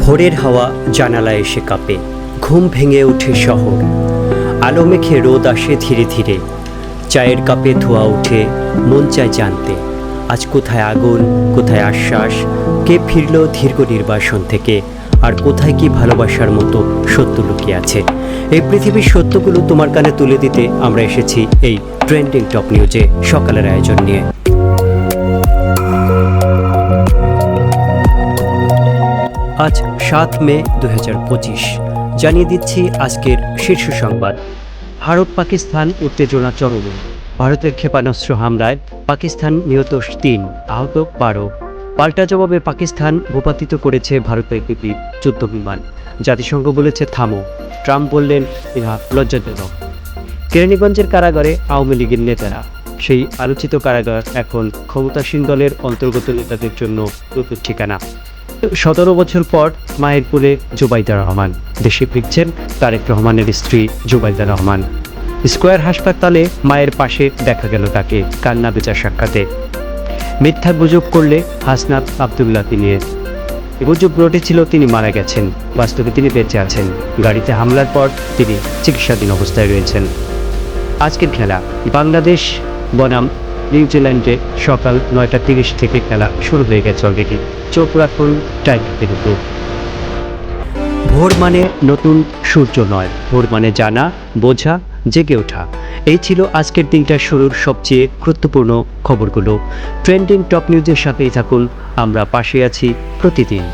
ভোরের হাওয়া জানালায় এসে কাঁপে। ঘুম ভেঙে ওঠে শহর। আলো মেখে রোদ আসে ধীরে ধীরে। চায়ের কাপে ধোয়া ওঠে, মন চায় জানতে। আজ কোথায় আগুন, কোথায় আশ্বাস? কে ফিরল দীর্ঘ নির্বাসন থেকে? আর কোথায় কি ভালোবাসার মতো সত্য লুকিয়ে আছে? এই পৃথিবীর সত্যগুলো তোমার কানে তুলে দিতে আমরা এসেছি এই ট্রেন্ডিং টপ নিউজে সকালের আয়োজন নিয়ে। আজ সাত মে দু পঁচিশ। জানিয়ে দিচ্ছি আজকের শীর্ষ সংবাদ। ভারত, পাকিস্তান উত্তেজনা চরমে। ভারতের ক্ষেপণাস্ত্র হামলায় পাকিস্তান নিহত তিন, আহত বারো। পাল্টা জবাবে পাকিস্তান ভূপাতিত করেছে ভারতের একটি যুদ্ধ বিমান। জাতিসংঘ বলেছে, থামো। ট্রাম্প বললেন ইহা লজ্জাজনক। কেরানীগঞ্জের কারাগারে আওয়ামী লীগের নেতারা। সেই আলোচিত কারাগার এখন ক্ষমতাসীন দলের অন্তর্গত নেতাদের জন্য নতুন ঠিকানা। সতেরো বছর পর মায়েরপুরে জুবাইদা রহমান। দেশে ফিরছেন তারেক রহমানের স্ত্রী জুবাইদা রহমান। স্কোয়ার হাসপাতালে মায়ের পাশে দেখা গেল তাকে কান্না বেচার সাক্ষাতে। মিথ্যা গুজব করলে হাসনাত আবদুল্লাহকে নিয়ে গুজব রটেছিল তিনি মারা গেছেন। বাস্তবে তিনি বেঁচে আছেন। গাড়িতে হামলার পর তিনি চিকিৎসাধীন অবস্থায় রয়েছেন। আজকের খেলা, বাংলাদেশ বনাম নিউজিল্যান্ডে সকাল নয়টা তিরিশ থেকে খেলা শুরু হয়ে গেছে অলরেডি চোখ রাখুন টাইগারদের উপর ভোর মানে নতুন সূর্য নয়, ভোর মানে জানা, বোঝা, জেগে ওঠা। এই ছিল আজকের দিনটার শুরুর সবচেয়ে গুরুত্বপূর্ণ খবরগুলো। ট্রেন্ডিং টপ নিউজের সাথেই থাকুন, আমরা পাশে আছি প্রতিদিন।